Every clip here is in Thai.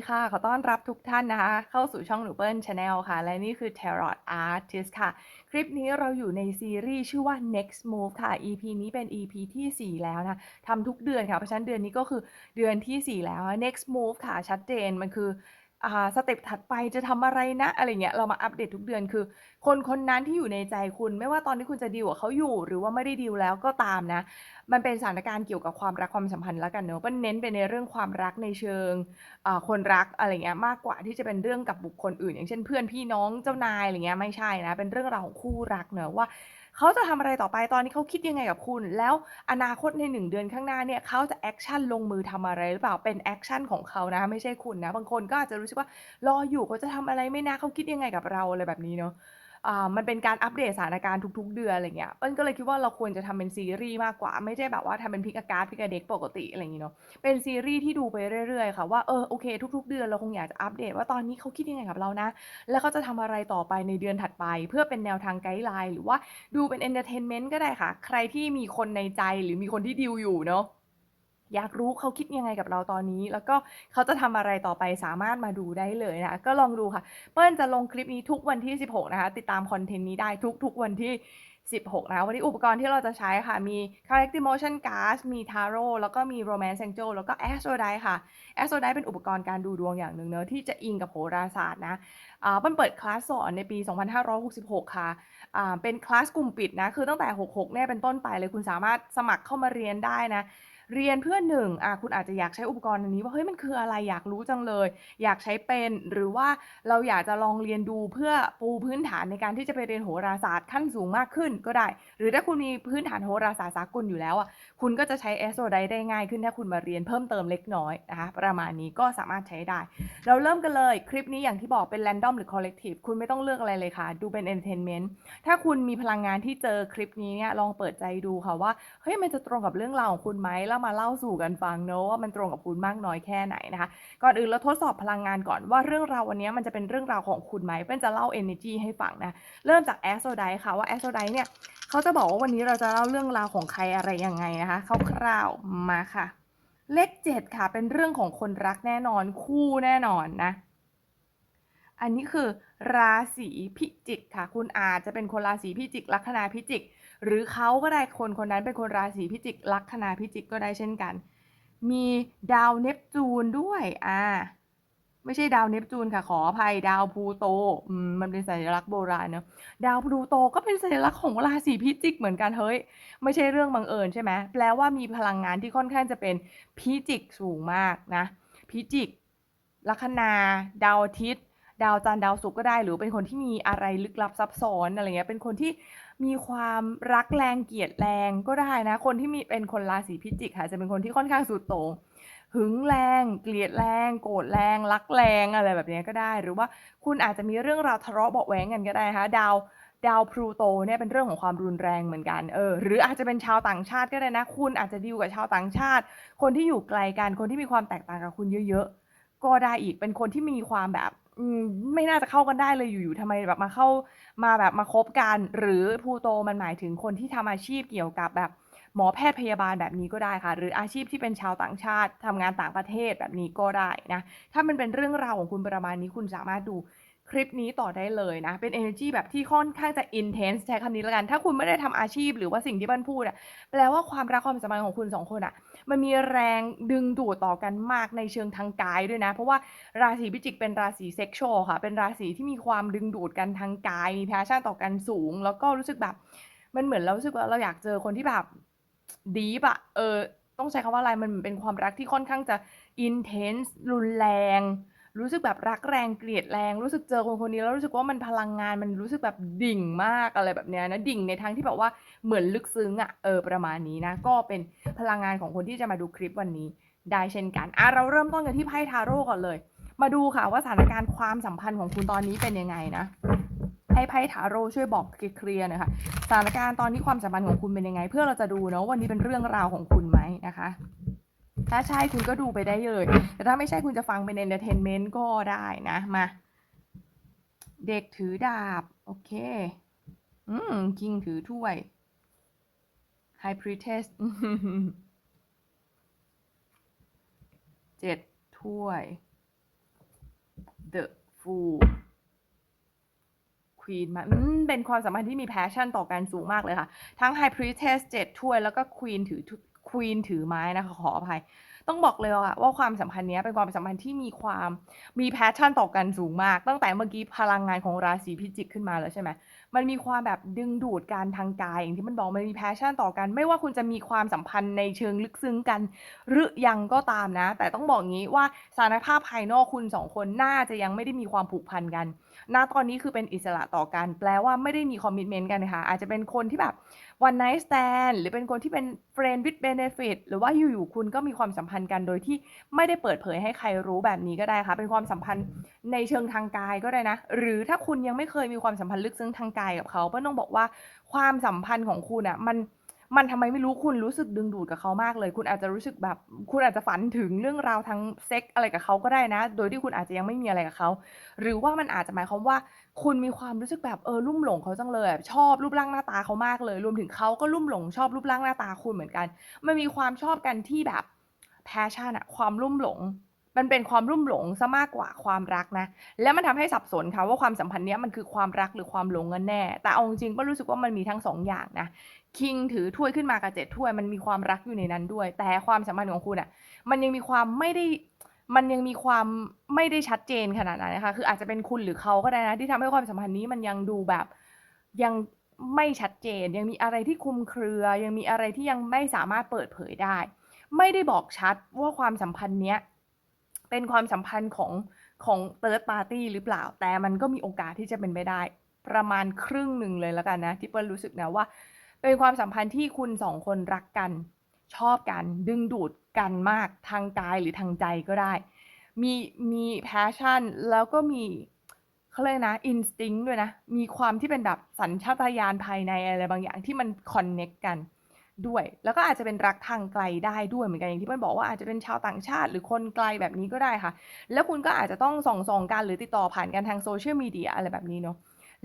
ีค่ะ ขอต้อนรับทุกท่านนะคะ เข้าสู่ช่องหนูเปิ้ลชาแนลค่ะ และนี่คือ Tarot Artist ค่ะ คลิปนี้เราอยู่ในซีรีส์ชื่อว่า Next Move ค่ะ EP นี้เป็น EP ที่ 4 แล้วนะทำทุกเดือนค่ะ เพราะฉะนั้นเดือนนี้ก็คือเดือนที่ 4 แล้ว Next Move ค่ะ ชัดเจนมันคือ อ่า สเต็ปถัดไปจะทำอะไรนะ อะไรเงี้ย เรามาอัปเดตทุกเดือน คือ คนคนนั้นที่อยู่ในใจคุณ ไม่ว่าตอนที่คุณจะดีลกับเขาอยู่ หรือว่าไม่ได้ดีลแล้วก็ตามนะ มันเป็นสถานการณ์เกี่ยวกับความรักความสัมพันธ์แล้วกันเนอะก็เน้นไปในเรื่องความรักในเชิงอ่าคนรักอะไรเงี้ย มากกว่าที่จะเป็นเรื่องกับบุคคลอื่น อย่างเช่นเพื่อนพี่น้องเจ้านายอะไรเงี้ย ไม่ใช่นะ เป็นเรื่องราวของคู่รักเนอะว่า เขาจะทำอะไรต่อไปตอนนี้เขาคิดยังไงกับคุณ แล้วอนาคตใน 1 เดือนข้างหน้าเนี่ยเขาจะแอคชั่นลงมือทำอะไรหรือเปล่าเป็นแอคชั่นของเขานะไม่ใช่คุณนะ บางคนก็อาจจะรู้สึกว่ารออยู่เขาจะทำอะไรไม่นะเขาคิดยังไงกับเราอะไรแบบนี้เนาะ อ่ามันเป็นการอัปเดตสถานการณ์ทุก ๆ เดือนอะไรเงี้ยเปิ้ลก็เลยคิดว่าเราควรจะทำเป็นซีรีส์มากกว่า ไม่ใช่แบบว่าทำเป็นพิกอาการ์ดพิกาเด็กปกติอะไรอย่างงี้เนาะเป็นซีรีส์ที่ดูไปเรื่อยๆค่ะว่าเออโอเค ทุก ๆ เดือนเราคงอยากจะอัปเดตว่าตอนนี้เขาคิดยังไงกับเรานะ แล้วเขาจะทำอะไรต่อไปในเดือนถัดไป เพื่อเป็นแนวทางไกด์ไลน์หรือว่าดูเป็นเอนเตอร์เทนเมนต์ก็ได้ค่ะ ใครที่มีคนในใจหรือมีคนที่ดีลอยู่เนาะ อยากรู้เขาคิดยังไงกับเราตอนนี้ แล้วก็เขาจะทำอะไรต่อไปสามารถมาดูได้เลยนะก็ลองดูค่ะเปิ้ลจะลงคลิปนี้ทุกวันที่ 16 นะคะ ติดตามคอนเทนต์นี้ได้ทุกๆวันที่ 16 นะวันนี้อุปกรณ์ที่เราจะใช้ค่ะ มี Collective Motion Card มี Tarot แล้วก็มี Romance Angel แล้วก็ Astrodice ค่ะ Astrodice เป็นอุปกรณ์การดูดวงอย่างหนึ่งเนอะที่จะอิงกับโหราศาสตร์นะอ่าเปิ้ลเปิดคลาสสอนในปี 2566 ค่ะอ่าเป็นคลาสกลุ่มปิดนะ คือตั้งแต่ 66 เนี่ยเป็นต้นไปเลยคุณสามารถสมัครเข้ามาเรียนได้นะ เรียนเพื่อหนึ่งอะคุณอาจจะอยากใช้อุปกรณ์อันนี้ว่าเฮ้ยมันคืออะไรอยากรู้จังเลย อยากใช้เป็นหรือว่าเราอยากจะลองเรียนดูเพื่อปูพื้นฐานในการที่จะไปเรียนโหราศาสตร์ขั้นสูงมากขึ้นก็ได้ หรือถ้าคุณมีพื้นฐานโหราศาสตร์สากลอยู่แล้วอะคุณก็จะใช้แอสโซไดได้ง่ายขึ้นถ้าคุณมาเรียนเพิ่มเติมเล็กน้อยนะคะประมาณนี้ก็สามารถใช้ได้ เราเริ่มกันเลยคลิปนี้อย่างที่บอกเป็นแรนดอมหรือคอลเลกทีฟคุณไม่ต้องเลือกอะไรเลยค่ะ ดูเป็นเอนเตอร์เทนเมนต์ถ้าคุณมีพลังงานที่เจอคลิปนี้เนี่ยลองเปิดใจดูค่ะว่าเฮ้ยมันจะตรงกับเรื่องราวของคุณไหมแล้วมาเล่าสู่กันฟังเนอะว่ามันตรงกับคุณมากน้อยแค่ไหนนะคะ ก่อนอื่นเราทดสอบพลังงานก่อนว่าเรื่องราววันนี้มันจะเป็นเรื่องราวของคุณไหมเป็นจะเล่า energy ให้ฟังนะ เริ่มจากแอสโซไดค่ะว่าแอสโซไดเนี่ยเขาจะบอกว่าวันนี้เราจะเล่าเรื่องราวของใครอะไรยังไงนะคะคร่าวๆมาค่ะ เลขเจ็ดค่ะ เป็นเรื่องของคนรักแน่นอนคู่แน่นอนนะอันนี้คือราศีพิจิกค่ะ คุณอาจจะเป็นคนราศีพิจิกลัคนาพิจิก หรือเขาก็ได้คนคนนั้นเป็นคนราศีพิจิกลัคนาพิจิกก็ได้เช่นกัน มีดาวเนปจูนด้วยอ่าไม่ใช่ดาวเนปจูนค่ะขออภัยดาวพลูโตมมันเป็นสัญลักษณ์โบราณเนอะดาวพลูโตก็เป็นสัญลักษณ์ของราศีพิจิกเหมือนกันเฮ้ยไม่ใช่เรื่องบังเอิญใช่ไหมแปลว่ามีพลังงานที่ค่อนข้างจะเป็นพิจิกสูงมากนะพิจิกลัคนา ดาวอาทิตย์ ดาวจันทร์ดาวศุกร์ก็ได้ หรือเป็นคนที่มีอะไรลึกลับซับซ้อนอะไรเงี้ยเป็นคนที่ มีความรักแรงเกลียดแรงก็ได้นะ คนที่มีเป็นคนราศีพิจิกค่ะ จะเป็นคนที่ค่อนข้างสุดโต่งหึงแรง เกลียดแรง โกรธแรง รักแรงอะไรแบบนี้ก็ได้ หรือว่าคุณอาจจะมีเรื่องราวทะเลาะเบาะแว้งกันก็ได้นะคะดาวดาวพลูโตเนี่ยเป็นเรื่องของความรุนแรงเหมือนกันเออหรืออาจจะเป็นชาวต่างชาติก็ได้นะ คุณอาจจะดีลกับชาวต่างชาติ คนที่อยู่ไกลกันคนที่มีความแตกต่างกับคุณเยอะ ๆ ก็ได้อีกเป็นคนที่มีความแบบ อืม ไม่น่าจะเข้ากันได้เลยอยู่ๆทำไมแบบมาเข้า มาแบบมาคบกัน หรือพลูโตมันหมายถึงคนที่ทำอาชีพเกี่ยวกับแบบหมอแพทย์พยาบาลแบบนี้ก็ได้ค่ะ หรืออาชีพที่เป็นชาวต่างชาติทำงานต่างประเทศแบบนี้ก็ได้นะ ถ้ามันเป็นเรื่องราวของคุณประมาณนี้คุณสามารถดูคลิปนี้ต่อได้เลยนะ เป็น energy แบบที่ค่อนข้างจะ intense ใช้คำนี้แล้วกัน ถ้าคุณไม่ได้ทำอาชีพหรือว่าสิ่งที่บ้านพูดอะแปลว่าความรักความสัมพันธ์ของคุณสองคนอะ มันมีแรงดึงดูดต่อกันมากในเชิงทางกายด้วยนะ เพราะว่าราศีพิจิกเป็นราศีเซ็กชวลค่ะ เป็นราศีที่มีความดึงดูดกันทางกาย มีแพชชั่นต่อกันสูง แล้วก็รู้สึกแบบ มันเหมือนเรารู้สึกว่าเราอยากเจอคนที่แบบดีปะเออ ต้องใช้คำว่าอะไรมันเป็นความรักที่ค่อนข้างจะอินเทนส์รุนแรง รู้สึกแบบรักแรงเกลียดแรง รู้สึกเจอคนคนนี้แล้วรู้สึกว่ามันพลังงานมันรู้สึกแบบดิ่งมากอะไรแบบเนี้ยนะดิ่งในทางที่แบบว่าเหมือนลึกซึ้งอะเออประมาณนี้นะก็เป็นพลังงานของคนที่จะมาดูคลิปวันนี้ได้เช่นกันอะเราเริ่มต้นกันที่ไพ่ทาโร่ก่อนเลย มาดูค่ะว่าสถานการณ์ความสัมพันธ์ของคุณตอนนี้เป็นยังไงนะให้ไพ่ทาโร่ช่วยบอกเคลียร์หน่อยค่ะสถานการณ์ตอนนี้ความสัมพันธ์ของคุณเป็นยังไง เพื่อเราจะดูเนาะวันนี้เป็นเรื่องราวของคุณไหมนะคะ ถ้าใช่คุณก็ดูไปได้เลย แต่ถ้าไม่ใช่คุณจะฟังเป็นเอนเตอร์เทนเมนต์ก็ได้นะ มา เด็กถือดาบ โอเค อืมคิงถือถ้วย High Priestess เจ็ดถ้วย the fool queen มาเป็นความสัมพันธ์ที่มี passion ต่อกันสูงมากเลยค่ะ ทั้ง high priestess เจ็ดถ้วย แล้วก็ queen ถือ queen ถือไม้นะคะขออภัย ต้องบอกเลยว่าว่าความสัมพันธ์นี้เป็นความสัมพันธ์ที่มีความมี passion ต่อกันสูงมาก ตั้งแต่เมื่อกี้พลังงานของราศีพิจิกขึ้นมาแล้วใช่ไหมมันมีความแบบดึงดูดกันทางกายอย่างที่มันบอกมันมี passion ต่อกัน ไม่ว่าคุณจะมีความสัมพันธ์ในเชิงลึกซึ้งกัน หรือยังก็ตามนะ แต่ต้องบอกงี้ว่าสถานภาพภายนอกคุณสองคนน่าจะยังไม่ได้มีความผูกพันกันณตอนนี้คือเป็นอิสระต่อกัน แปลว่าไม่ได้มีคอมมิชเมนต์กันนะคะอาจจะเป็นคนที่แบบ one night stand หรือเป็นคนที่เป็น friend with benefit หรือว่าอยู่ๆคุณก็มีความสัมพันธ์กันโดยที่ไม่ได้เปิดเผยให้ใครรู้แบบนี้ก็ได้ค่ะ เป็นความสัมพันธ์ในเชิงทางกายก็ได้นะ หรือถ้าคุณยังไม่เคยมีความสัมพันธ์ลึกซึ้งทางกายกับเขาเพื่อนต้องบอกว่าความสัมพันธ์ของคุณอะมัน มันทำไมไม่รู้คุณรู้สึกดึงดูดกับเขามากเลย คุณอาจจะรู้สึกแบบ คุณอาจจะฝันถึงเรื่องราวทั้งเซ็กอะไรกับเขาก็ได้นะ โดยที่คุณอาจจะยังไม่มีอะไรกับเขา หรือว่ามันอาจจะหมายความว่า คุณมีความรู้สึกแบบเออลุ่มหลงเขาจังเลยชอบรูปร่างหน้าตาเขามากเลย รวมถึงเขาก็ลุ่มหลงชอบรูปร่างหน้าตาคุณเหมือนกัน มันมีความชอบกันที่แบบ passion อะความลุ่มหลงมันเป็นความลุ่มหลงซะมากกว่าความรักนะ แล้วมันทำให้สับสนค่ะว่าความสัมพันธ์เนี้ยมันคือความรักหรือความหลงกันแน่ แต่เอาจริงก็รู้สึกว่ามันมีทั้งสองอย่างนะ คิงถือถ้วยขึ้นมากับเจ็ดถ้วยมันมีความรักอยู่ในนั้นด้วย แต่ความสัมพันธ์ของคุณอะมันยังมีความไม่ได้มันยังมีความไม่ได้ชัดเจนขนาดนั้นนะคะคืออาจจะเป็นคุณหรือเขาก็ได้นะที่ทำให้ความสัมพันธ์นี้มันยังดูแบบยังไม่ชัดเจน ยังมีอะไรที่คุมเครือ ยังมีอะไรที่ยังไม่สามารถเปิดเผยได้ ไม่ได้บอกชัดว่าความสัมพันธ์เนี้ยเป็นความสัมพันธ์ของของ third party หรือเปล่า แต่มันก็มีโอกาสที่จะเป็นไปได้ ประมาณครึ่งหนึ่งเลยแล้วกันนะที่เปิ้ลรู้สึกนะว่า เป็นความสัมพันธ์ที่คุณสองคนรักกัน ชอบกันดึงดูดกันมากทางกายหรือทางใจก็ได้ มีมี passion แล้วก็มีเขาเรียกนะ instinct ด้วยนะ มีความที่เป็นแบบสัญชาตญาณภายในอะไรบางอย่างที่มัน connect กันด้วย แล้วก็อาจจะเป็นรักทางไกลได้ด้วยเหมือนกันอย่างที่เปิ้ลบอกว่าอาจจะเป็นชาวต่างชาติหรือคนไกลแบบนี้ก็ได้ค่ะ แล้วคุณก็อาจจะต้องส่องส่องกันหรือติดต่อผ่านกันทางโซเชียลมีเดียอะไรแบบนี้เนาะ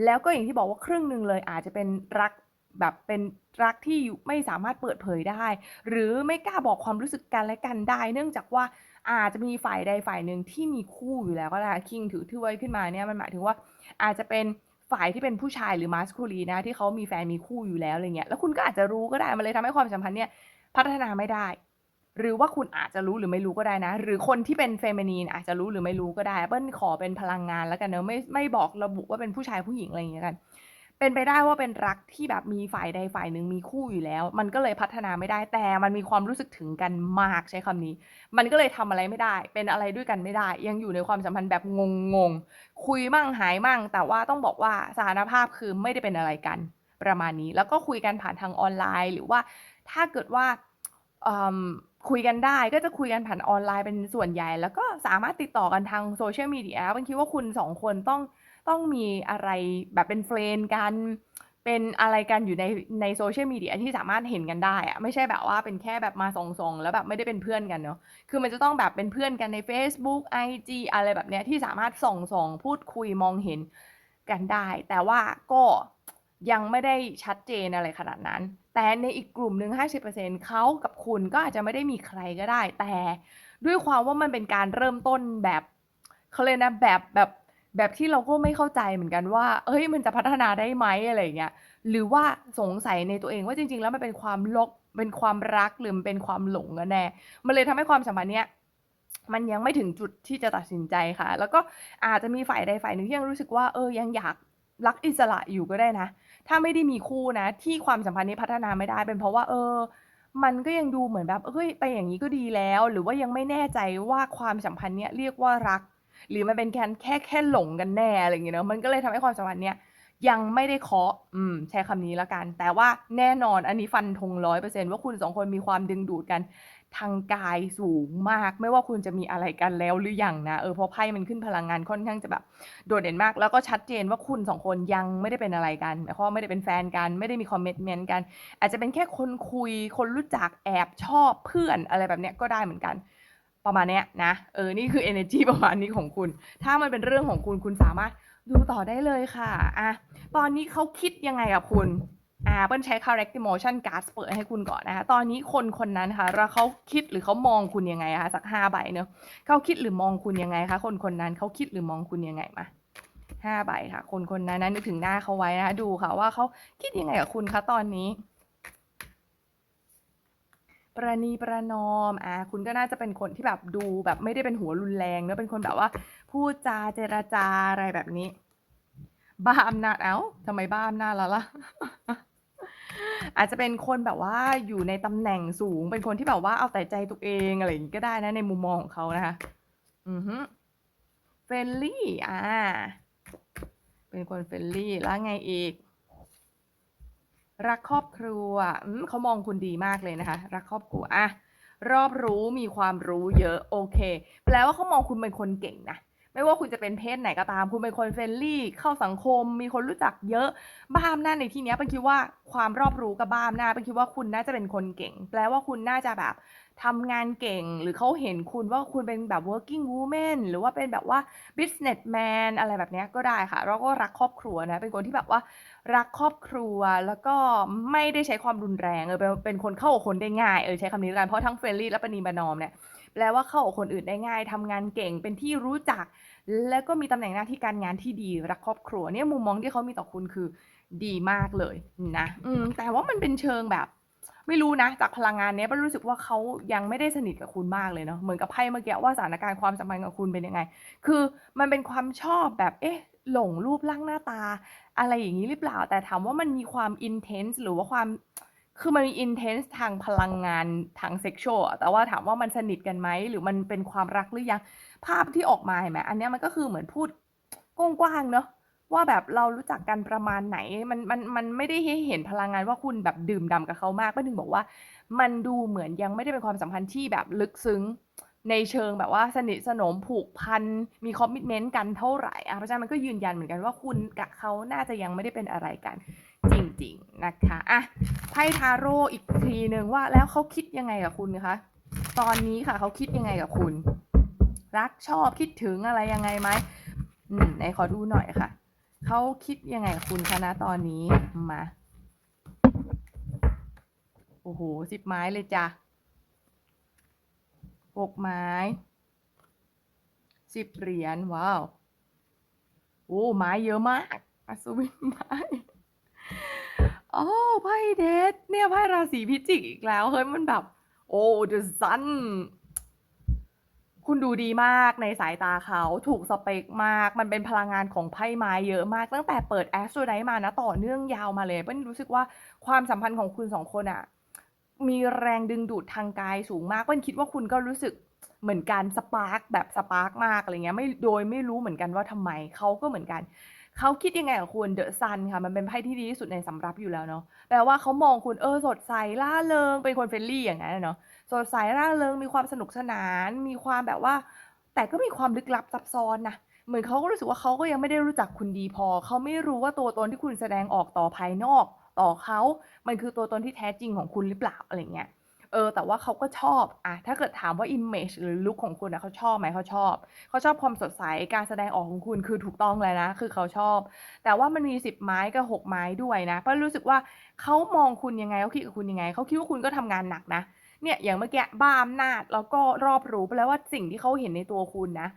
แล้วก็อย่างที่บอกว่าครึ่งหนึ่งเลยอาจจะเป็นรัก แบบเป็นรักที่ไม่สามารถเปิดเผยได้ หรือไม่กล้าบอกความรู้สึกกันและกันได้ เนื่องจากว่าอาจจะมีฝ่ายใดฝ่ายหนึ่งที่มีคู่อยู่แล้วก็ได้คิงถือถ้วยขึ้นมาเนี่ยมันหมายถึงว่าอาจจะเป็นฝ่ายที่เป็นผู้ชายหรือมาสคูลีนะที่เขามีแฟนมีคู่อยู่แล้วอะไรเงี้ยแล้วคุณก็อาจจะรู้ก็ได้มันเลยทำให้ความสัมพันธ์เนี่ยพัฒนาไม่ได้ หรือว่าคุณอาจจะรู้หรือไม่รู้ก็ได้นะ หรือคนที่เป็นเฟมินีนอาจจะรู้หรือไม่รู้ก็ได้เปิ้ลขอเป็นพลังงานแล้วกันเนอะไม่ไม่บอกระบุว่าเป็นผู้ชายผู้หญิงอะไรอย่างเงี้ยกัน เป็นไปได้ว่าเป็นรักที่แบบมีฝ่ายใดฝ่ายหนึ่งมีคู่อยู่แล้ว มันก็เลยพัฒนาไม่ได้แต่มันมีความรู้สึกถึงกันมากใช้คำนี้ มันก็เลยทำอะไรไม่ได้ เป็นอะไรด้วยกันไม่ได้ ยังอยู่ในความสัมพันธ์แบบงงๆคุยมั่งหายมั่ง แต่ว่าต้องบอกว่าสถานภาพคือไม่ได้เป็นอะไรกันประมาณนี้ แล้วก็คุยกันผ่านทางออนไลน์ หรือว่าถ้าเกิดว่าคุยกันได้ก็จะคุยกันผ่านออนไลน์เป็นส่วนใหญ่ แล้วก็สามารถติดต่อกันทางโซเชียลมีเดียบางคิดว่าคุณสองคนต้อง ต้องมีอะไรแบบเป็นเฟรนกัน เป็นอะไรกันอยู่ในในโซเชียลมีเดียที่สามารถเห็นกันได้อะไม่ใช่แบบว่าเป็นแค่แบบมาส่องๆ แล้วแบบไม่ได้เป็นเพื่อนกันเนาะคือมันจะต้องแบบเป็นเพื่อนกันใน Facebook IG อะไรแบบเนี้ยที่สามารถส่องๆ พูดคุยมองเห็นกันได้ แต่ว่าก็ยังไม่ได้ชัดเจนอะไรขนาดนั้น แต่ในอีกกลุ่มหนึ่ง50%เขากับคุณก็อาจจะไม่ได้มีใครก็ได้ แต่ด้วยความว่ามันเป็นการเริ่มต้นแบบเขาเลยนะแบบแบบ แบบที่เราก็ไม่เข้าใจเหมือนกันว่าเฮ้ย มันจะพัฒนาได้ไหมอะไรอย่างเงี้ย หรือว่าสงสัยในตัวเองว่าจริง ๆ แล้วมันเป็นความลบเป็นความรักหรือมันเป็นความหลงกันแน่ มันเลยทำให้ความสัมพันธ์เนี้ยมันยังไม่ถึงจุดที่จะตัดสินใจค่ะ แล้วก็อาจจะมีฝ่ายใดฝ่ายหนึ่งที่ยังรู้สึกว่าเออยังอยากรักอิสระอยู่ก็ได้นะ ถ้าไม่ได้มีคู่นะ ที่ความสัมพันธ์นี้พัฒนาไม่ได้เป็นเพราะว่า เออ มันก็ยังดูเหมือนแบบเฮ้ยไปอย่างนี้ก็ดีแล้ว หรือว่ายังไม่แน่ใจว่าความสัมพันธ์เนี้ยเรียกว่ารัก หรือมันเป็นแค่แค่แค่หลงกันแน่อะไรอย่างเงี้ยเนาะมันก็เลยทำให้ความสัมพันธ์เนี้ยยังไม่ได้เคาะอืมใช้คำนี้แล้วกัน แต่ว่าแน่นอนอันนี้ฟันธงร้อยเปอร์เซ็นว่าคุณสองคนมีความดึงดูดกันทางกายสูงมาก ไม่ว่าคุณจะมีอะไรกันแล้วหรือยังนะเออเพราะไพ่มันขึ้นพลังงานค่อนข้างจะแบบโดดเด่นมาก แล้วก็ชัดเจนว่าคุณสองคนยังไม่ได้เป็นอะไรกันหมายความว่าไม่ได้เป็นแฟนกันไม่ได้มีคอมเมนต์เมนต์กัน อาจจะเป็นแค่คนคุยคนรู้จักแอบชอบเพื่อนอะไรแบบเนี้ยก็ได้เหมือนกัน ประมาณเนี้ยนะ เออ นี่คือ energy ประมาณนี้ของคุณ ถ้ามันเป็นเรื่องของคุณคุณสามารถดูต่อได้เลยค่ะ อะ ตอนนี้เขาคิดยังไงกับคุณ อ่า เปิ้ลใช้ correct emotion card เปิดให้คุณก่อนนะคะ ตอนนี้คนคนนั้นค่ะแล้วเขาคิดหรือเขามองคุณยังไงคะสักห้าใบเนอะเขาคิดหรือมองคุณยังไงคะ คนคนนั้นเขาคิดหรือมองคุณยังไงมาห้าใบค่ะ คนคนนั้นนะนึกถึงหน้าเขาไว้นะคะดูค่ะว่าเขาคิดยังไงกับคุณคะตอนนี้ ประนีประนอมอ่าคุณก็น่าจะเป็นคนที่แบบดูแบบไม่ได้เป็นหัวรุนแรงเนอะเป็นคนแบบว่าพูดจาเจรจาอะไรแบบนี้ บ้าอำนาจเอ้าทำไมบ้าอำนาจแล้วล่ะอาจจะเป็นคนแบบว่าอยู่ในตำแหน่งสูง เป็นคนที่แบบว่าเอาแต่ใจตัวเองอะไรอย่างนี้ก็ได้นะในมุมมองของเขานะคะ อือฮึเฟรนลี่อ่า เป็นคนเฟรนลี่แล้วไงอีก รักครอบครัวอืมเขามองคุณดีมากเลยนะคะ รักครอบครัวอะรอบรู้มีความรู้เยอะโอเค แปลว่าเขามองคุณเป็นคนเก่งนะไม่ว่าคุณจะเป็นเพศไหนก็ตาม คุณเป็นคนเฟรนลี่ เข้าสังคม มีคนรู้จักเยอะ บ้าอำนาจในที่เนี้ยเป็นคิดว่าความรอบรู้กับบ้าอำนาจเป็นคิดว่าคุณน่าจะเป็นคนเก่ง แปลว่าคุณน่าจะแบบ ทำงานเก่งหรือเขาเห็นคุณว่าคุณเป็นแบบ working woman หรือว่าเป็นแบบว่า businessman อะไรแบบเนี้ยก็ได้ค่ะแล้วก็รักครอบครัวนะ เป็นคนที่แบบว่ารักครอบครัวแล้วก็ไม่ได้ใช้ความรุนแรงเออเป็นคนเข้ากับคนได้ง่ายเออใช้คำนี้กันเพราะทั้งเฟรนลี่และประนีประนอมเนี่ยแปลว่าเข้ากับคนอื่นได้ง่ายทำงานเก่งเป็นที่รู้จัก แล้วก็มีตำแหน่งหน้าที่การงานที่ดีรักครอบครัวเนี่ยมุมมองที่เขามีต่อคุณคือดีมากเลยนะ อืมแต่ว่ามันเป็นเชิงแบบ ไม่รู้นะจากพลังงานเนี้ยเปิ้ลรู้สึกว่าเขายังไม่ได้สนิทกับคุณมากเลยเนาะเหมือนกับไพ่เมื่อกี้ว่าสถานการณ์ความสัมพันธ์กับคุณเป็นยังไง คือมันเป็นความชอบแบบเอ๊ะหลงรูปร่างหน้าตา อะไรอย่างงี้หรือเปล่า แต่ถามว่ามันมีความ intense หรือว่าความคือมันมี intense ทางพลังงานทาง sexual อะแต่ว่าถามว่ามันสนิทกันไหมหรือมันเป็นความรักหรือยังภาพที่ออกมาเห็นไหมอันเนี้ยมันก็คือเหมือนพูดกว้างๆเนาะ ว่าแบบเรารู้จักกันประมาณไหน มันมันมันไม่ได้ให้เห็นพลังงานว่าคุณแบบดื่มด่ำกับเขามากปิ้ลถึงบอกว่า มันดูเหมือนยังไม่ได้เป็นความสัมพันธ์ที่แบบลึกซึ้งในเชิงแบบว่าสนิทสนมผูกพันมี commitment กันเท่าไหร่อาเพราะฉะนั้นมันก็ยืนยันเหมือนกันว่าคุณกับเขาน่าจะยังไม่ได้เป็นอะไรกัน จริงๆนะคะอะไพ่ทาโรต์อีกทีหนึ่งว่าแล้วเขาคิดยังไงกับคุณคะตอนนี้ค่ะเขาคิดยังไงกับคุณ รักชอบคิดถึงอะไรยังไงไหมอืมไหนขอดูหน่อยค่ะ เขาคิดยังไงกับคุณคะตอนนี้มาโอ้โฮ10ไม้เลยจ้ะ6ไม้10เหรียญว้าวโอ้ไม้เยอะมากอัศวินไม้โอ้ไพ่เดทเนี่ยไพ่ราศีพิจิกอีกแล้วเฮ้ยมันแบบ โอ้ The Sun คุณดูดีมากในสายตาเขาถูกสเปกมาก มันเป็นพลังงานของไพ่ไม้เยอะมาก ตั้งแต่เปิดแอสโซไดมานะต่อเนื่องยาวมาเลยเปิ้ลรู้สึกว่าความสัมพันธ์ของคุณสองคนอะมีแรงดึงดูดทางกายสูงมากเปิ้ลคิดว่าคุณก็รู้สึกเหมือนกันสปาร์กแบบสปาร์กมากอะไรเงี้ยไม่โดยไม่รู้เหมือนกันว่าทำไมเขาก็เหมือนกัน เขาคิดยังไงกับคุณ The Sun ค่ะ มันเป็นไพ่ที่ดีที่สุดในสำรับอยู่แล้วเนาะแปลว่าเขามองคุณเออสดใสร่าเริงเป็นคน friendly อย่างงั้นเนาะสดใสร่าเริงมีความสนุกสนาน มีความแบบว่า แต่ก็มีความลึกลับซับซ้อนนะเหมือนเขาก็รู้สึกว่าเขาก็ยังไม่ได้รู้จักคุณดีพอ เขาไม่รู้ว่าตัวตนที่คุณแสดงออกต่อภายนอก ต่อเขา มันคือตัวตนที่แท้จริงของคุณหรือเปล่าอะไรเงี้ย เออแต่ว่าเขาก็ชอบอะถ้าเกิดถามว่า image หรือลุกของคุณอะเขาชอบไหมเขาชอบ เขาชอบความสดใสการแสดงออกของคุณคือถูกต้องเลยนะ คือเขาชอบ แต่ว่ามันมี10ไม้กับ6ไม้ด้วยนะเปิ้ลรู้สึกว่าเขามองคุณยังไงเขาคิดกับคุณยังไงเขาคิดว่าคุณก็ทำงานหนักนะเนี่ยอย่างเมื่อกี้บ้าอำนาจแล้วก็รอบรู้แปลว่าสิ่งที่เขาเห็นในตัวคุณนะ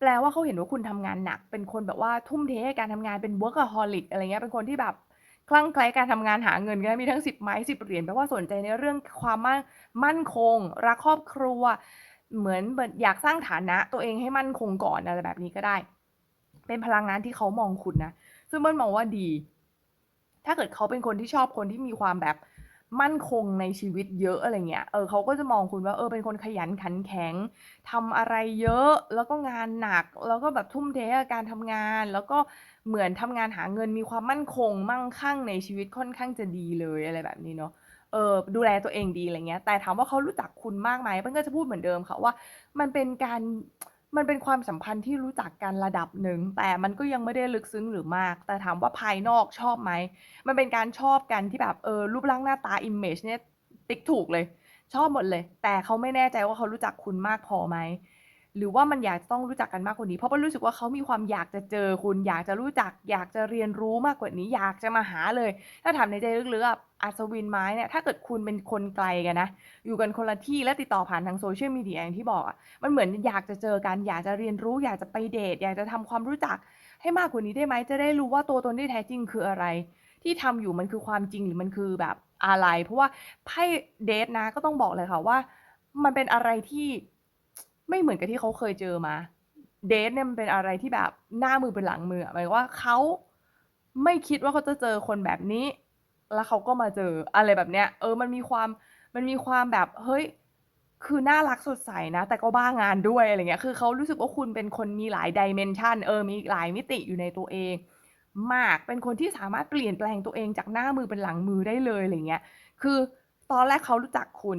แปลว่าเขาเห็นว่าคุณทำงานหนัก เป็นคนแบบว่าทุ่มเทให้การทำงานเป็น workaholic อะไรเงี้ยเป็นคนที่แบบ คลั่งไคล้การทำงานหาเงินก็มีทั้ง 10 ไม้10 เหรียญแปลว่าสนใจในเรื่องความมั่นมั่นคง รักครอบครัว เหมือนอยากสร้างฐานะตัวเองให้มั่นคงก่อนอะไรแบบนี้ก็ได้ เป็นพลังงานที่เขามองคุณนะ ซึ่งเปิ้ลมองว่าดี ถ้าเกิดเขาเป็นคนที่ชอบคนที่มีความแบบมั่นคงในชีวิตเยอะอะไรเงี้ย เออเขาก็จะมองคุณว่า เออ เป็นคนขยันขันแข็งทำอะไรเยอะ แล้วก็งานหนัก แล้วก็แบบทุ่มเทกับการทำงาน แล้วก็ เหมือนทำงานหาเงินมีความมั่นคง มั่งคั่งในชีวิตค่อนข้างจะดีเลยอะไรแบบนี้เนาะเออดูแลตัวเองดีอะไรเงี้ย แต่ถามว่าเขารู้จักคุณมากไหมเปิ้ลก็จะพูดเหมือนเดิมค่ะว่า มันเป็นการมันเป็นความสัมพันธ์ที่รู้จักกันระดับหนึ่ง แต่มันก็ยังไม่ได้ลึกซึ้งหรือมาก แต่ถามว่าภายนอกชอบไหม มันเป็นการชอบกันที่แบบเออรูปร่างหน้าตา image เนี่ยติ๊กถูกเลย ชอบหมดเลย แต่เขาไม่แน่ใจว่าเขารู้จักคุณมากพอไหม หรือว่ามันอยากจะต้องรู้จักกันมากกว่านี้ เพราะเปิ้ลรู้สึกว่าเขามีความอยากจะเจอคุณ อยากจะรู้จัก อยากจะเรียนรู้มากกว่านี้ อยากจะมาหาเลย ถ้าถามในใจลึกๆอะอัศวินไม้เนี่ย ถ้าเกิดคุณเป็นคนไกลกันนะ อยู่กันคนละที่และติดต่อผ่านทาง Social Media อย่างที่บอกอะมันเหมือนอยากจะเจอกัน อยากจะเรียนรู้ อยากจะไปเดตอยากจะทำความรู้จักให้มากกว่านี้ได้ไหม จะได้รู้ว่าตัวตนที่แท้จริงคืออะไร ที่ทำอยู่มันคือความจริงหรือมันคือแบบอะไร เพราะว่าไพ่เดตนะก็ต้องบอกเลยค่ะว่า มันเป็นอะไรที่ ไม่เหมือนกับที่เขาเคยเจอมา เดตเนี่ยมันเป็นอะไรที่แบบหน้ามือเป็นหลังมือหมายว่าเขาไม่คิดว่าเขาจะเจอคนแบบนี้ แล้วเขาก็มาเจออะไรแบบเนี้ย เออ มันมีความมันมีความแบบเฮ้ยคือน่ารักสดใสนะ แต่ก็บ้างานด้วยอะไรเงี้ย คือเขารู้สึกว่าคุณเป็นคนมีหลาย dimension เออ มีหลายมิติอยู่ในตัวเอง มาก เป็นคนที่สามารถเปลี่ยนแปลงตัวเองจากหน้ามือเป็นหลังมือได้เลยอะไรเงี้ย คือตอนแรกเขารู้จักคุณ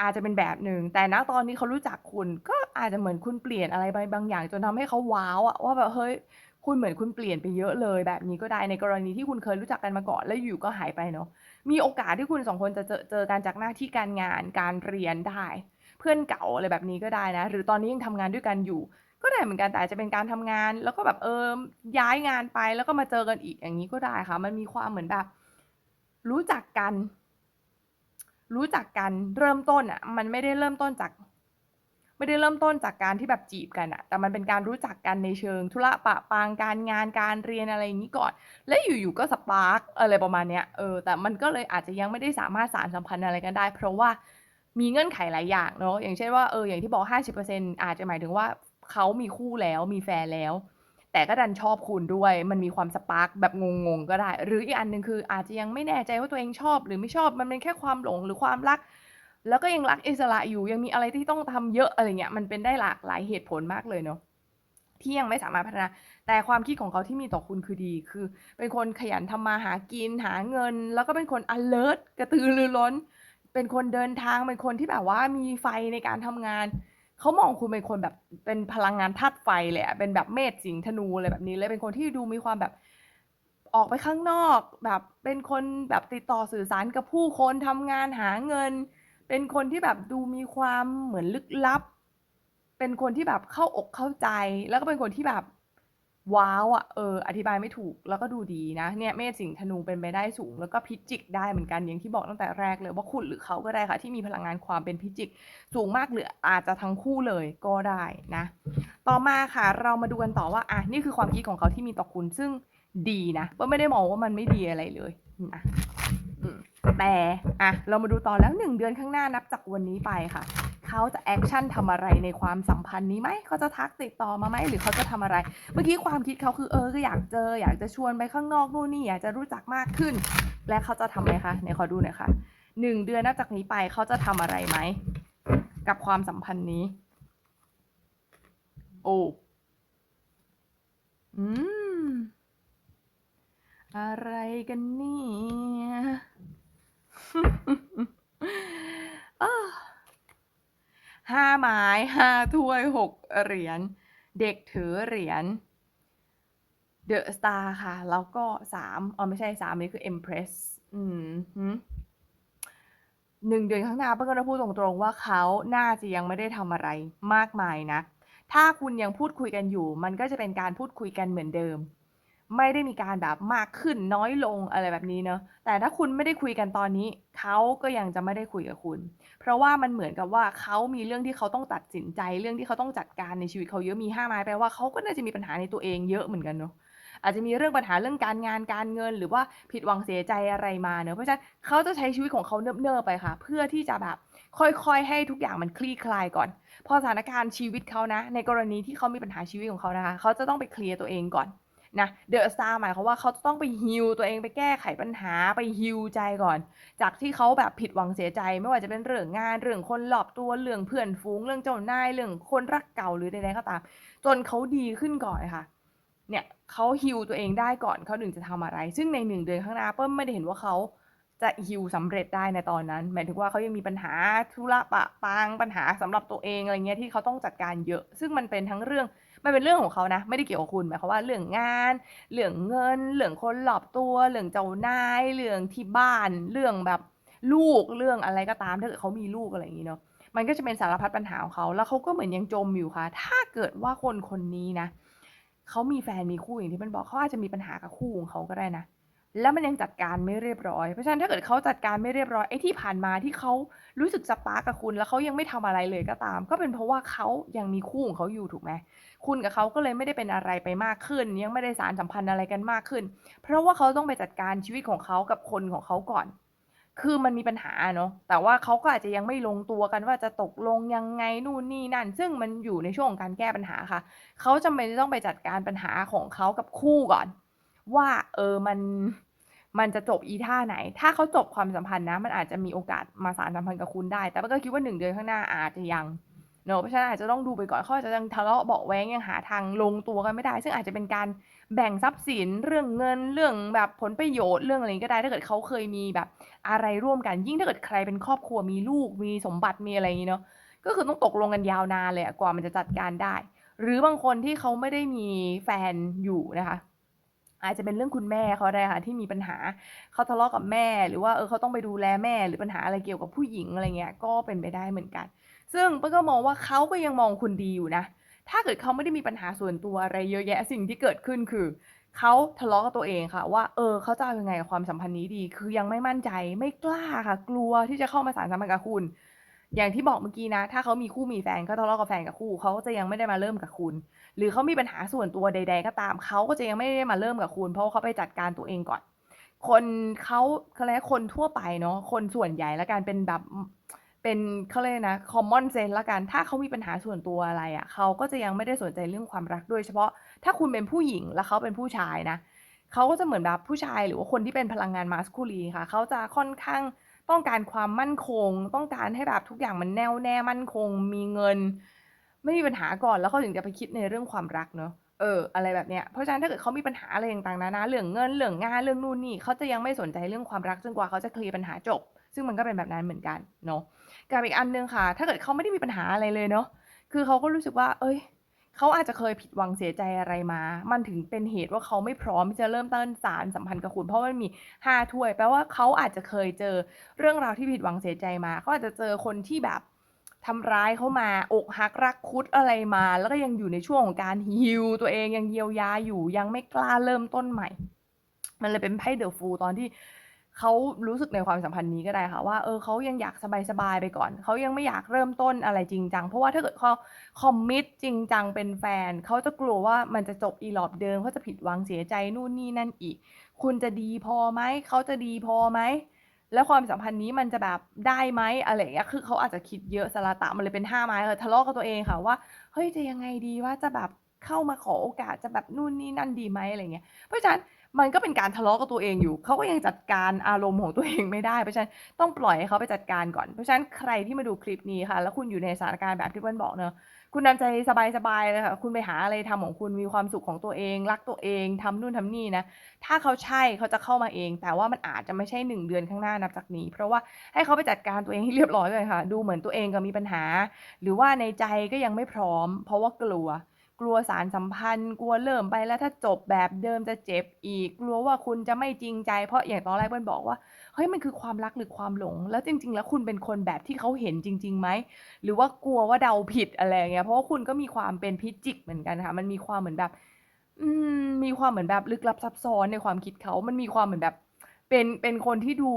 อาจจะเป็นแบบหนึ่ง แต่ณตอนนี้เขารู้จักคุณ ก็อาจจะเหมือนคุณเปลี่ยนอะไรไปบางอย่าง จนทำให้เขาว้าวอะว่าแบบเฮ้ย คุณเหมือนคุณเปลี่ยนไปเยอะเลย แบบนี้ก็ได้ในกรณีที่คุณเคยรู้จักกันมาก่อนแล้วอยู่ก็หายไปเนาะมีโอกาสที่คุณ2คนจะเจอเจอกันจากหน้าที่การงานการเรียนได้ เพื่อนเก่าอะไรแบบนี้ก็ได้นะ หรือตอนนี้ยังทำงานด้วยกันอยู่ ก็ได้เหมือนกันแต่อาจจะเป็นการทำงาน แล้วก็แบบเออย้ายงานไปแล้วก็มาเจอกันอีกอย่างงี้ก็ได้ค่ะ มันมีความเหมือนแบบ รู้จักกัน รู้จักกันเริ่มต้นอะมันไม่ได้เริ่มต้นจาก ไม่ได้เริ่มต้นจากการที่แบบจีบกันอะแต่มันเป็นการรู้จักกันในเชิง ธุระปะปังการงานการเรียนอะไรอย่างงี้ก่อน แล้วอยู่ๆก็สปาร์กอะไรประมาณเนี้ยเออแต่มันก็เลยอาจจะยังไม่ได้สามารถสานสัมพันธ์อะไรกันได้ เพราะว่ามีเงื่อนไขหลายอย่างเนาะอย่างเช่นว่าเอออย่างที่บอก 50%อาจจะหมายถึงว่าเขามีคู่แล้วมีแฟนแล้ว แต่ก็ดันชอบคุณด้วย มันมีความสปาร์กแบบงงๆก็ได้ หรืออีกอันหนึ่งคืออาจจะยังไม่แน่ใจว่าตัวเองชอบ หรือไม่ชอบมันเป็นแค่ความหลงหรือความรัก แล้วก็ยังรักอิสระอยู่ยังมีอะไรที่ต้องทำเยอะอะไรเงี้ยมันเป็นได้หลากหลายเหตุผลมากเลยเนาะที่ยังไม่สามารถพัฒนา แต่ความคิดของเขาที่มีต่อคุณคือดี คือ เป็นคนขยันทำมาหากินหาเงิน แล้วก็เป็นคนอะเลิร์ตกระตือรือร้น เป็นคนเดินทาง เป็นคนที่แบบว่ามีไฟในการทำงาน เขามองคุณเป็นคนแบบเป็นพลังงานธาตุไฟเลยอะเป็นแบบเมษสิงห์ธนูอะไรแบบนี้เลยเป็นคนที่ดูมีความแบบออกไปข้างนอก แบบเป็นคนแบบติดต่อสื่อสารกับผู้คนทำงานหาเงิน เป็นคนที่แบบดูมีความเหมือนลึกลับ เป็นคนที่แบบเข้าอกเข้าใจ แล้วก็เป็นคนที่แบบ ว้าวอะเอออธิบายไม่ถูกแล้วก็ดูดีนะเนี่ยเมษสิงห์ธนูเป็นไปได้สูง แล้วก็พิจิกได้เหมือนกันอย่างที่บอกตั้งแต่แรกเลยว่าคุณหรือเขาก็ได้ค่ะ ที่มีพลังงานความเป็นพิจิก สูงมากหรืออาจจะทั้งคู่เลยก็ได้นะ ต่อมาค่ะ เรามาดูกันต่อว่าอะนี่คือความคิดของเขาที่มีต่อคุณซึ่งดีนะเปิ้ลไม่ได้มองว่ามันไม่ดีอะไรเลยนะอืมแต่อะเรามาดูต่อแล้ว1เดือนข้างหน้านับจากวันนี้ไปค่ะ เขาจะแอกชันทำอะไรในความสัมพันธ์นี้ไหมเขาจะทักติดต่อมาไหมหรือเขาจะทำอะไร เมื่อกี้ความคิดเขาคือเออก็อยากเจอ อยากจะชวนไปข้างนอกนู่นนี่อยากจะรู้จักมากขึ้น และเขาจะทำไหมคะไหนขอดูหน่อยค่ะ1เดือนนับจากนี้ไปเขาจะทำอะไรไหมกับความสัมพันธ์นี้ โอ้อืมอะไรกันเนี่ย 5ไม้5ถ้วย6เหรียญเด็กถือเหรียญ The Star ค่ะ แล้วก็3อ๋อไม่ใช่3นี่คือ Empress อือฮึ1เดือนข้างหน้าเปิ้ลก็จะพูดตรงๆว่าเขาน่าจะยังไม่ได้ทำอะไรมากมายนักถ้าคุณยังพูดคุยกันอยู่ มันก็จะเป็นการพูดคุยกันเหมือนเดิม ไม่ได้มีการแบบมากขึ้นน้อยลงอะไรแบบนี้เนาะแต่ถ้าคุณไม่ได้คุยกันตอนนี้ เขาก็ยังจะไม่ได้คุยกับคุณ เพราะว่ามันเหมือนกับว่าเขามีเรื่องที่เขาต้องตัดสินใจ เรื่องที่เขาต้องจัดการในชีวิตเขาเยอะมี5ไม้แปลว่าเขาก็น่าจะมีปัญหาในตัวเองเยอะเหมือนกันเนาะอาจจะมีเรื่องปัญหาเรื่องการงานการเงิน หรือว่าผิดหวังเสียใจอะไรมาเนาะเพราะฉะนั้นเขาจะใช้ชีวิตของเขาเนิบๆไปค่ะ เพื่อที่จะแบบค่อยๆ ให้ทุกอย่างมันคลี่คลายก่อน พอสถานการณ์ชีวิตเขานะ ในกรณีที่เขามีปัญหาชีวิตของเขานะคะ เขาจะต้องไปเคลียร์ตัวเองก่อน นะ The Star หมายความว่าเขาจะต้องไป heal ตัวเองไปแก้ไขปัญหาไป heal ใจก่อน จากที่เขาแบบผิดหวังเสียใจ ไม่ว่าจะเป็นเรื่องงานเรื่องคนรอบตัวเรื่องเพื่อนฝูงเรื่องเจ้านายเรื่องคนรักเก่าหรือใดๆก็ตาม จนเขาดีขึ้นก่อนค่ะเนี่ยเขา heal ตัวเองได้ก่อนเขาถึงจะทำอะไร ซึ่งใน1เดือนข้างหน้าเปิ้ลไม่ได้เห็นว่าเขาจะ heal สำเร็จได้ในตอนนั้น หมายถึงว่าเขายังมีปัญหาธุระปะปังปัญหาสำหรับตัวเองอะไรเงี้ยที่เขาต้องจัดการเยอะ ซึ่งมันเป็นทั้งเรื่อง มันเป็นเรื่องของเขานะ ไม่ได้เกี่ยวกับคุณหมายความว่าเรื่องงาน เรื่องเงิน เรื่องคนหลอบตัว เรื่องเจ้านาย เรื่องที่บ้าน เรื่องแบบลูก เรื่องอะไรก็ตาม ถ้าเกิดเขามีลูกอะไรอย่างนี้เนาะ มันก็จะเป็นสารพัดปัญหาของเขา แล้วเขาก็เหมือนยังจมอยู่ค่ะ ถ้าเกิดว่าคนคนนี้นะ เขามีแฟนมีคู่อย่างที่มันบอกเขาอาจจะมีปัญหากับคู่ของเขาก็ได้นะ แล้วมันยังจัดการไม่เรียบร้อย เพราะฉะนั้นถ้าเกิดเขาจัดการไม่เรียบร้อยไอ้ที่ผ่านมาที่เขารู้สึกสปาร์กกับคุณแล้วเขายังไม่ทำอะไรเลยก็ตาม ก็เป็นเพราะว่าเขายังมีคู่ของเขาอยู่ถูกไหมคุณกับเขาก็เลยไม่ได้เป็นอะไรไปมากขึ้น ยังไม่ได้สารสัมพันธ์อะไรกันมากขึ้น เพราะว่าเขาต้องไปจัดการชีวิตของเขากับคนของเขาก่อน คือมันมีปัญหาเนาะแต่ว่าเขาก็อาจจะยังไม่ลงตัวกันว่าจะตกลงยังไงนู่นนี่นั่น ซึ่งมันอยู่ในช่วงของการแก้ปัญหาค่ะเขาจำเป็นต้องไปจัดการปัญหาของเขากับคู่ก่อน ว่าเออมันมันจะจบอีท่าไหน ถ้าเขาจบความสัมพันธ์นะ มันอาจจะมีโอกาสมาสารสัมพันธ์กับคุณได้ แต่ก็คิดว่าหนึ่งเดือนข้างหน้าอาจจะยังเนอะเพราะฉะนั้นอาจจะต้องดูไปก่อนเขาอาจจะยังทะเลาะเบาแว้งยังหาทางลงตัวกันไม่ได้ ซึ่งอาจจะเป็นการแบ่งทรัพย์สินเรื่องเงินเรื่องแบบผลประโยชน์เรื่องอะไรก็ได้ถ้าเกิดเขาเคยมีแบบอะไรร่วมกัน ยิ่งถ้าเกิดใครเป็นครอบครัวมีลูกมีสมบัติมีอะไรอย่างนี้เนาะก็คือต้องตกลงกันยาวนานเลยกว่ามันจะจัดการได้ หรือบางคนที่เขาไม่ได้มีแฟนอยู่นะคะ อาจจะเป็นเรื่องคุณแม่เขาได้ค่ะที่มีปัญหาเขาทะเลาะกับแม่ หรือว่าเออเขาต้องไปดูแลแม่หรือปัญหาอะไรเกี่ยวกับผู้หญิงอะไรเงี้ยก็เป็นไปได้เหมือนกัน ซึ่งเปิ้ลก็มองว่าเขาก็ยังมองคุณดีอยู่นะ ถ้าเกิดเขาไม่ได้มีปัญหาส่วนตัวอะไรเยอะแยะสิ่งที่เกิดขึ้นคือเขาทะเลาะกับตัวเองค่ะ ว่าเออเขาจะเอายังไงกับความสัมพันธ์นี้ดี คือยังไม่มั่นใจไม่กล้าค่ะ กลัวที่จะเข้ามาสารสัมพันธ์กับคุณ อย่างที่บอกเมื่อกี้นะ ถ้าเขามีคู่มีแฟนก็ทะเลาะกับแฟนกับคู่เขาก็จะยังไม่ได้มาเริ่มกับคุณ หรือเขามีปัญหาส่วนตัวใด ๆ ก็ตามเขาก็จะยังไม่ได้มาเริ่มกับคุณ เพราะเขาไปจัดการตัวเองก่อน คนเขาเขาเรียกคนทั่วไปเนาะคนส่วนใหญ่แล้วกันเป็นแบบเป็นเขาเรียกนะ common sense ละกัน ถ้าเขามีปัญหาส่วนตัวอะไรอะ่ะเขาก็จะยังไม่ได้สนใจเรื่องความรักโดยเฉพาะถ้าคุณเป็นผู้หญิงแล้วเขาเป็นผู้ชายนะเขาก็จะเหมือนแบบผู้ชายหรือว่าคนที่เป็นพลังงานมาสคูลีค่ะเขาจะค่อนข้าง ต้องการความมั่นคง ต้องการให้แบบทุกอย่างมันแน่วแน่มั่นคง มีเงิน ไม่มีปัญหาก่อนแล้วเขาถึงจะไปคิดในเรื่องความรักเนาะเอออะไรแบบเนี้ยเพราะฉะนั้นถ้าเกิดเขามีปัญหาอะไรต่างๆนานาเรื่องเงินเรื่องงานเรื่องนู่นนี่เขาจะยังไม่สนใจเรื่องความรักจนกว่าเขาจะเคลียร์ปัญหาจบ ซึ่งมันก็เป็นแบบนั้นเหมือนกันเนาะกับอีกอันนึงค่ะ ถ้าเกิดเขาไม่ได้มีปัญหาอะไรเลยเนาะคือเขาก็รู้สึกว่า เอ้ย เขาอาจจะเคยผิดหวังเสียใจอะไรมา มันถึงเป็นเหตุว่าเขาไม่พร้อมที่จะเริ่มต้นสารสัมพันธ์กับคุณ เพราะมันมีห้าถ้วย แปลว่าเขาอาจจะเคยเจอเรื่องราวที่ผิดหวังเสียใจมา เขาอาจจะเจอคนที่แบบทำร้ายเขามา อกหักรักคุดอะไรมา แล้วก็ยังอยู่ในช่วงของการฮิวตัวเองยังเยียวยาอยู่ ยังไม่กล้าเริ่มต้นใหม่ มันเลยเป็นไพ่เดอะฟูตอนที่ เขารู้สึกในความสัมพันธ์นี้ก็ได้ค่ะว่าเออเขายังอยากสบายๆไปก่อนเขายังไม่อยากเริ่มต้นอะไรจริงจังเพราะว่าถ้าเกิดเขาคอมมิตจริงจังเป็นแฟนเขาจะกลัวว่ามันจะจบอีหลอบเดิมเขาจะผิดหวังเสียใจนู่นนี่นั่นอีก คุณจะดีพอไหมเขาจะดีพอไหมแล้วความสัมพันธ์นี้มันจะแบบได้ไหมอะไรเงี้ยคือเขาอาจจะคิดเยอะสลาตะมันเลยเป็นห้าไม้เลยทะเลาะกับตัวเองค่ะว่าเฮ้ยจะยังไงดีว่าจะแบบเข้ามาขอโอกาสจะแบบนู่นนี่นั่นดีไหมอะไรเงี้ยเพราะฉะนั้น มันก็เป็นการทะเลาะกับตัวเองอยู่ เขาก็ยังจัดการอารมณ์ของตัวเองไม่ได้ เพราะฉะนั้นต้องปล่อยให้เขาไปจัดการก่อน เพราะฉะนั้นใครที่มาดูคลิปนี้ค่ะ แล้วคุณอยู่ในสถานการณ์แบบที่เปิ้ลบอกเนอะคุณนำใจสบายๆเลยค่ะ คุณไปหาอะไรทำของคุณ มีความสุขของตัวเอง รักตัวเองทำนู่นทำนี่นะ ถ้าเขาใช่เขาจะเข้ามาเอง แต่ว่ามันอาจจะไม่ใช่หนึ่งเดือนข้างหน้านับจากนี้ เพราะว่าให้เขาไปจัดการตัวเองให้เรียบร้อยเลยค่ะ ดูเหมือนตัวเองก็มีปัญหา หรือว่าในใจก็ยังไม่พร้อม เพราะว่ากลัว กลัวสารสัมพันธ์ กลัวเริ่มไปแล้วถ้าจบแบบเดิมจะเจ็บอีก กลัวว่าคุณจะไม่จริงใจ เพราะอย่างตอนแรกเปิ้ลบอกว่า เฮ้ยมันคือความรักหรือความหลง แล้วจริง ๆ แล้วคุณเป็นคนแบบที่เขาเห็นจริงๆไหม หรือว่ากลัวว่าเดาผิดอะไรเงี้ย เพราะว่าคุณก็มีความเป็นพิจิกเหมือนกันค่ะ มันมีความเหมือนแบบ อืม มีความเหมือนแบบลึกลับซับซ้อนในความคิดเขา มันมีความเหมือนแบบเป็นเป็นคนที่ดู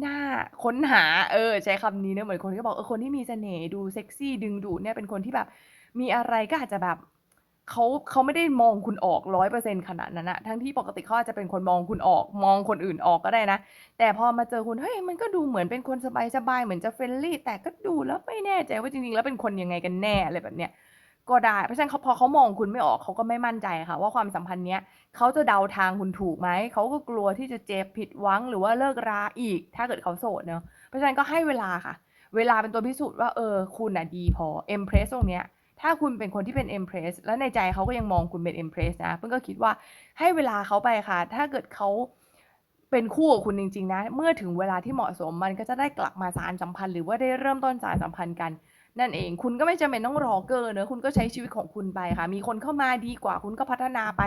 หน่าค้นหา เออ ใช้คำนี้เนอะเหมือนคนที่บอกเออคนที่มีเสน่ห์ดูเซ็กซี่ดึงดูดเนี่ยเป็นคนที่แบบ มีอะไรก็อาจจะแบบ เขาเขาไม่ได้มองคุณออก100%ขนาดนั้นน่ะทั้งที่ปกติเขาอาจจะเป็นคนมองคุณออก มองคนอื่นออกก็ได้นะ แต่พอมาเจอคุณเฮ้ยมันก็ดูเหมือนเป็นคนสบายๆเหมือนจะ friendly แต่ก็ดูแล้วไม่แน่ใจว่าจริงๆ แล้วเป็นคนยังไงกันแน่อะไรแบบเนี้ยก็ได้ เพราะฉะนั้นเขาพอเขามองคุณไม่ออกเขาก็ไม่มั่นใจค่ะ ว่าความสัมพันธ์เนี้ยเขาจะเดาทางคุณถูกไหมเขาก็กลัวที่จะเจ็บผิดหวังหรือว่าเลิกราอีก ถ้าเกิดเขาโสดเนาะเพราะฉะนั้นก็ให้เวลาค่ะ เวลาเป็นตัวพิสูจน์ว่าเออคุณน่ะดีพอ Empress ตรงเนี้ย ถ้าคุณเป็นคนที่เป็นเอ็มเพรสแล้วในใจเขาก็ยังมองคุณเป็นเอ็มเพรสนะเพิ่งก็คิดว่าให้เวลาเขาไปค่ะ ถ้าเกิดเขาเป็นคู่กับคุณจริง ๆ นะ เมื่อถึงเวลาที่เหมาะสมมันก็จะได้กลับมาสารสัมพันธ์หรือว่าได้เริ่มต้นสารสัมพันธ์กัน นั่นเอง คุณก็ไม่จำเป็นต้องรอเกอร์เนอะคุณก็ใช้ชีวิตของคุณไปค่ะ มีคนเข้ามาดีกว่า คุณก็พัฒนาไป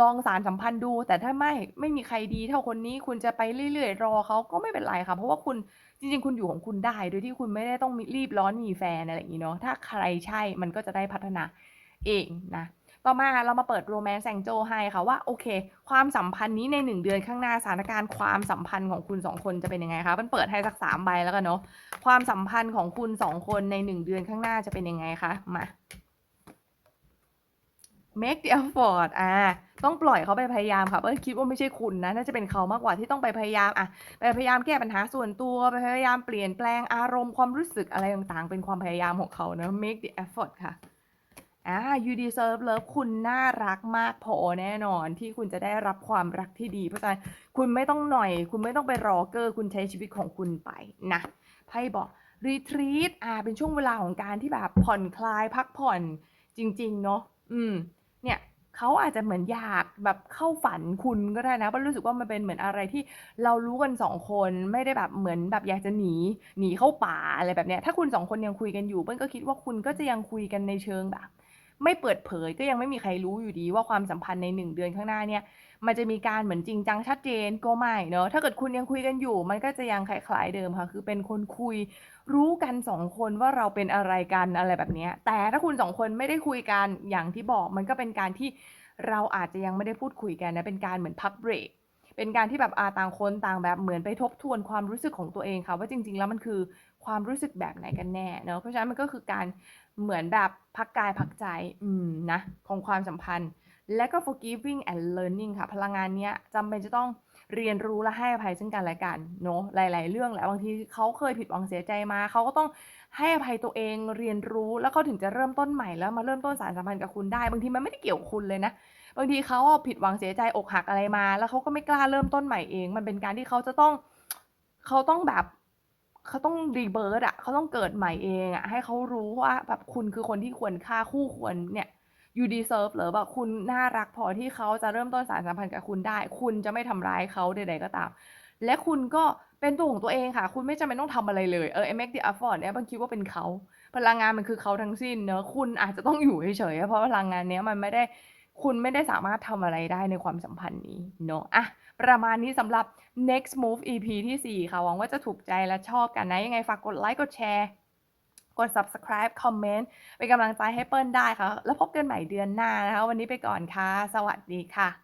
ลองสารสัมพันธ์ดู แต่ถ้าไม่ไม่มีใครดีเท่าคนนี้คุณจะไปเรื่อยๆ รอเขาก็ไม่เป็นไรค่ะ เพราะว่าคุณจริงๆ คุณอยู่ของคุณได้ โดยที่คุณไม่ได้ต้องรีบร้อนมีแฟนอะไรอย่างงี้เนาะถ้าใครใช่มันก็จะได้พัฒนาเองนะต่อมาเรามาเปิด Romance Angel ให้ค่ะว่าโอเค ความสัมพันธ์นี้ใน 1 เดือนข้างหน้าสถานการณ์ความสัมพันธ์ของคุณ 2 คนจะเป็นยังไงคะเปิ้ลเปิดให้สัก3ใบแล้วกันเนาะความสัมพันธ์ของคุณ 2 คนใน 1 เดือนข้างหน้าจะเป็นยังไงคะมา make the effort อ่า ต้องปล่อยเขาไปพยายามค่ะเปิ้ลคิดว่าไม่ใช่คุณนะ น่าจะเป็นเขามากกว่าที่ต้องไปพยายามอะไปพยายามแก้ปัญหาส่วนตัว ไปพยายามเปลี่ยนแปลงอารมณ์ความรู้สึกอะไรต่างๆ เป็นความพยายามของเขาเนะ make the effort ค่ะอ่า you deserve love คุณน่ารักมากพอแน่นอนที่คุณจะได้รับความรักที่ดี เพราะฉะนั้นคุณไม่ต้องหน่อย คุณไม่ต้องไปรอเกอร์ คุณใช้ชีวิตของคุณไปนะไพ่บอก retreat อาเป็นช่วงเวลาของการที่แบบผ่อนคลายพักผ่อนจริง ๆ เนาะอืม เขาอาจจะเหมือนอยากแบบเข้าฝันคุณก็ได้นะเปิ้ลรู้สึกว่ามันเป็นเหมือนอะไรที่เรารู้กัน2คนไม่ได้แบบเหมือนแบบอยากจะหนีหนีเข้าป่าอะไรแบบเนี้ยถ้าคุณ2คนยังคุยกันอยู่เปิ้ลก็คิดว่าคุณก็จะยังคุยกันในเชิงแบบ ไม่เปิดเผยก็ยังไม่มีใครรู้อยู่ดีว่าความสัมพันธ์ใน1เดือนข้างหน้าเนี่ยมันจะมีการเหมือนจริงจังชัดเจนก็ไม่เนาะถ้าเกิดคุณยังคุยกันอยู่ มันก็จะยังคล้ายๆเดิมค่ะ คือเป็นคนคุย รู้กัน2คนว่าเราเป็นอะไรกันอะไรแบบนี้ แต่ถ้าคุณ2คนไม่ได้คุยกันอย่างที่บอกมันก็เป็นการที่เราอาจจะยังไม่ได้พูดคุยกันนะเป็นการเหมือนพักเบรกเป็นการที่แบบอาต่างคนต่างแบบเหมือนไปทบทวนความรู้สึกของตัวเองค่ะว่าจริง ๆ แล้วมันคือความรู้สึกแบบไหนกันแน่เนาะเพราะฉะนั้นมันก็คือการเหมือนแบบพักกายพักใจอืมนะของความสัมพันธ์ และก็ forgiving and learning ค่ะ พลังงานเนี้ยจำเป็นจะต้อง เรียนรู้และให้อภัยซึ่งกันและกันเนาะหลาย ๆ เรื่องแหละบางทีเขาเคยผิดหวังเสียใจมาเขาก็ต้องให้อภัยตัวเองเรียนรู้แล้วเขาถึงจะเริ่มต้นใหม่แล้วมาเริ่มต้นสานสัมพันธ์กับคุณได้ บางทีมันไม่ได้เกี่ยวกับคุณเลยนะบางทีเขาผิดหวังเสียใจอกหักอะไรมา แล้วเขาก็ไม่กล้าเริ่มต้นใหม่เอง มันเป็นการที่เขาจะต้องเขาต้องแบบเขาต้อง rebirth อะเขาต้องเกิดใหม่เองอะให้เขารู้ว่าแบบคุณคือคนที่ควรค่าคู่ควรเนี่ย you deserve love อะคุณน่ารักพอที่เขาจะเริ่มต้นสานสัมพันธ์กับคุณได้ คุณจะไม่ทำร้ายเขาใดๆก็ตาม และคุณก็เป็นตัวของตัวเองค่ะ คุณไม่จำเป็นต้องทำอะไรเลยเออ make the effort เนี่ยเปิ้ลคิดว่าเป็นเขาพลังงานมันคือเขาทั้งสิ้นเนาะคุณอาจจะต้องอยู่เฉยๆเพราะพลังงานเนี้ยมันไม่ได้คุณไม่ได้สามารถทำอะไรได้ในความสัมพันธ์นี้เนาะอะประมาณนี้สำหรับ next move EP ที่ 4 ค่ะ หวังว่าจะถูกใจและชอบกันนะ ยังไงฝากกดไลก์กดแชร์ กด subscribe คอมเมนต์เป็นกำลังใจให้เปิ้ลได้ค่ะ แล้วพบกันใหม่เดือนหน้านะคะ วันนี้ไปก่อนค่ะ สวัสดีค่ะ